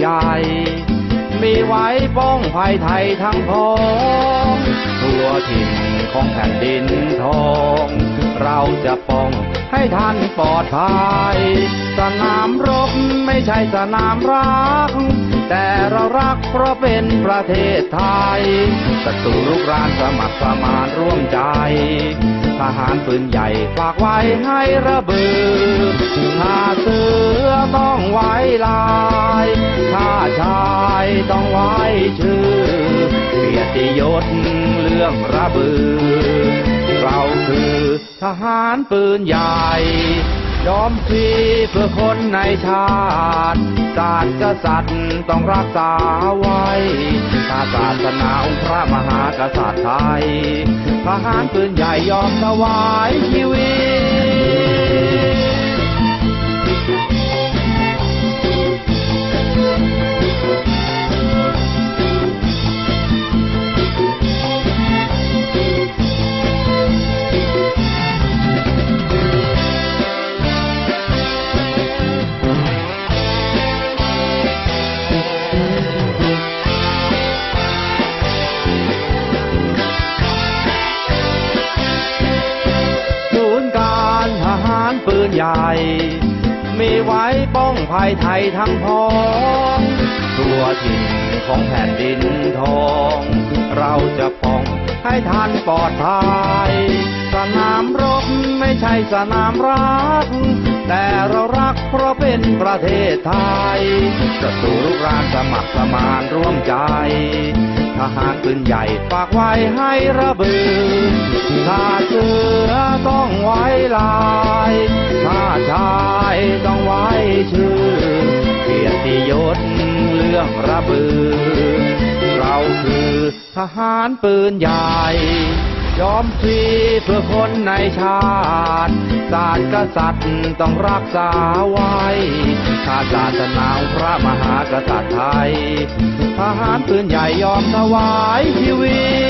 ใหญ่ มีไว้ป้องภัยไทยทั้งพ้องทั่วถิ่นของแผ่นดินทอง เราจะป้องให้ท่านปลอดภัย สนามรบไม่ใช่สนามรัก แต่เรารักเพราะเป็นประเทศไทยศัตรูรุกรานสมัครสมานร่วมใจ ทหารปืนใหญ่ฝากไว้ให้ระเบิดถ้าเสือต้องไว้ลา รื่องระเบือ เราคือทหารปืนใหญ่ยอมพีเพื่อคนในชาติศาสตร์กษัตริย์ต้องรักษาไว้ถ้าศาสนาองค์พระมหากษัตริย์ไทย ทหารปืนใหญ่ยอมถวายชีวิต ภัยไทยทั้งพ้องทั่วถิ่นของแผ่นดินทอง เราจะป้องให้ท่านปลอดภัย สนามรบไม่ใช่สนามรัก แต่เรารักเพราะเป็นประเทศไทยศัตรูรุกรานสมัครสมานร่วมใจ ทหารปืนใหญ่ฝากไว้ให้ระเบิดถ้าเสือต้องไว้ลาย ถ้าชา ทหารปืนใหญ่ ยอมพลีเพื่อคนในชาติศาสตร์กษัตริย์ต้องรักษาไว้ถ้าศาสนาพระมหากษัตริย์ไทย ทหารปืนใหญ่ยอมถวายชีวิต